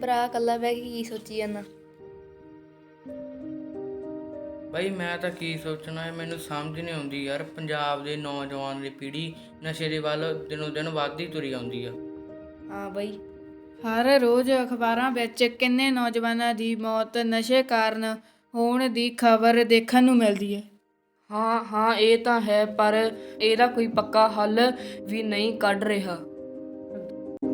ਭਰਾ ਕੱਲਾ ਬਹਿ ਕੇ ਕੀ ਸੋਚੀ ਜਾਂਦਾ? ਬਈ ਮੈਂ ਤਾਂ ਕੀ ਸੋਚਣਾ ਹੈ ਮੈਨੂੰ ਸਮਝ ਨਹੀਂ ਆਉਂਦੀ ਯਾਰ। ਪੰਜਾਬ ਦੇ ਨੌਜਵਾਨ ਦੀ ਪੀੜ੍ਹੀ ਨਸ਼ੇ ਦੇ ਵੱਲ ਦਿਨੋਂ ਦਿਨ ਵੱਧਦੀ ਤੁਰੀ ਆਉਂਦੀ ਆ। ਹਾਂ ਬਈ। ਹਰ ਰੋਜ਼ ਅਖਬਾਰਾਂ ਵਿੱਚ ਕਿੰਨੇ ਨੌਜਵਾਨਾਂ ਦੀ ਮੌਤ ਨਸ਼ੇ ਕਾਰਨ ਹੋਣ ਦੀ ਖਬਰ ਦੇਖਣ ਨੂੰ ਮਿਲਦੀ ਹੈ। ਹਾਂ ਹਾਂ ਇਹ ਤਾਂ ਹੈ ਪਰ ਇਹਦਾ ਕੋਈ ਪੱਕਾ ਹੱਲ ਵੀ ਨਹੀਂ ਕੱਢ ਰਿਹਾ।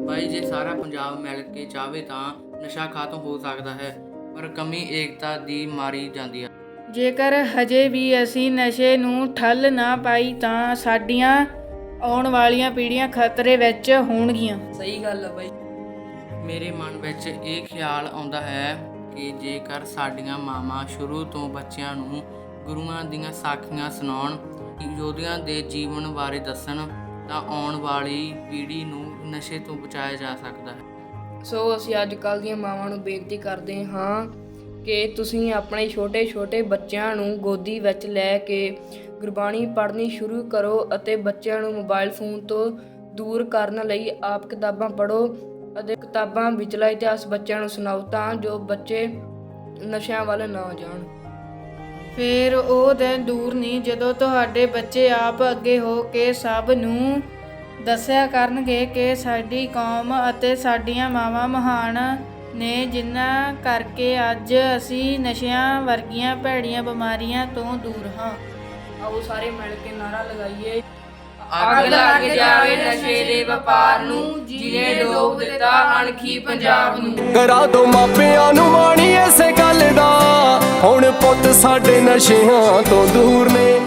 ਬਾਈ ਜੇ ਸਾਰਾ ਪੰਜਾਬ ਮਿਲ ਕੇ ਚਾਹਵੇ ਤਾਂ ਨਸ਼ਾ ਖਤਮ ਹੋ ਸਕਦਾ ਹੈ ਪਰ ਕਮੀ ਏਕਤਾ ਦੀ ਮਾਰੀ ਜਾਂਦੀ ਆ। ਜੇਕਰ ਹਜੇ ਵੀ ਅਸੀਂ ਨਸ਼ੇ ਨੂੰ ਠੱਲ ਨਾ ਪਾਈ ਤਾਂ ਸਾਡੀਆਂ ਆਉਣ ਵਾਲੀਆਂ ਪੀੜ੍ਹੀਆਂ ਖਤਰੇ ਵਿੱਚ ਹੋਣਗੀਆਂ। ਸਹੀ ਗੱਲ ਹੈ ਬਾਈ। ਮੇਰੇ ਮਨ ਵਿੱਚ ਇਹ ਖਿਆਲ ਆਉਂਦਾ ਹੈ ਕਿ ਜੇਕਰ ਸਾਡੀਆਂ ਮਾਵਾਂ ਸ਼ੁਰੂ ਤੋਂ ਬੱਚਿਆਂ ਨੂੰ ਗੁਰੂਆਂ ਦੀਆਂ ਸਾਖੀਆਂ ਸੁਣਾਉਣ ਯੋਧਿਆਂ ਦੇ ਜੀਵਨ ਬਾਰੇ ਦੱਸਣ ਤਾਂ ਆਉਣ ਵਾਲੀ ਪੀੜ੍ਹੀ ਨੂੰ ਨਸ਼ੇ ਤੋਂ ਬਚਾਇਆ ਜਾ ਸਕਦਾ ਹੈ। ਸੋ ਅਸੀਂ ਅੱਜ ਕੱਲ ਦੀਆਂ ਮਾਵਾਂ ਨੂੰ ਬੇਨਤੀ ਕਰਦੇ ਹਾਂ ਕਿ ਤੁਸੀਂ ਆਪਣੇ ਛੋਟੇ-ਛੋਟੇ ਬੱਚਿਆਂ ਨੂੰ ਗੋਦੀ ਵਿੱਚ ਲੈ ਕੇ ਗੁਰਬਾਣੀ ਪੜ੍ਹਨੀ ਸ਼ੁਰੂ ਕਰੋ ਅਤੇ ਬੱਚਿਆਂ ਨੂੰ ਮੋਬਾਈਲ ਫੋਨ ਤੋਂ ਦੂਰ ਕਰਨ ਲਈ ਆਪ ਕਿਤਾਬਾਂ ਪੜ੍ਹੋ ਅਤੇ ਕਿਤਾਬਾਂ ਵਿਚਲਾ ਇਤਿਹਾਸ ਬੱਚਿਆਂ ਨੂੰ ਸੁਣਾਓ ਤਾਂ ਜੋ ਬੱਚੇ ਨਸ਼ਿਆਂ ਵੱਲ ਨਾ ਜਾਣ। ਫਿਰ ਉਹ ਦਿਨ ਦੂਰ ਨਹੀਂ ਜਦੋਂ ਤੁਹਾਡੇ ਬੱਚੇ ਆਪ ਅੱਗੇ ਹੋ ਕੇ ਸਭ ਨੂੰ ਦੱਸਿਆ ਕਰਨਗੇ ਕਿ ਸਾਡੀ ਕੌਮ ਅਤੇ ਸਾਡੀਆਂ ਮਾਵਾਂ ਮਹਾਨ ਨੇ ਜਿਨ੍ਹਾਂ ਕਰਕੇ ਅੱਜ ਅਸੀਂ ਨਸ਼ਿਆਂ ਵਰਗੀਆਂ ਭੈੜੀਆਂ ਬਿਮਾਰੀਆਂ ਤੋਂ ਦੂਰ ਹਾਂ। ਆਓ ਸਾਰੇ ਮਿਲ ਕੇ ਨਾਰਾ ਲਗਾਈਏ। ਅੱਗ ਲੱਗ ਜਾਵੇ ਨਸ਼ੇ ਦੇ ਵਪਾਰ ਨੂੰ ਜਿਹਨੇ ਡੋਬ ਦਿੱਤਾ ਅਣਖੀ ਪੰਜਾਬ ਨੂੰ। ਕਰਾ ਦੋ ਮਾਪਿਆਂ ਨੂੰ ਮਾਣੀ ਐਸੇ ਗੱਲ ਦਾ ਹੁਣ ਪੁੱਤ ਸਾਡੇ ਨਸ਼ਿਆਂ ਤੋਂ ਦੂਰ ਨੇ।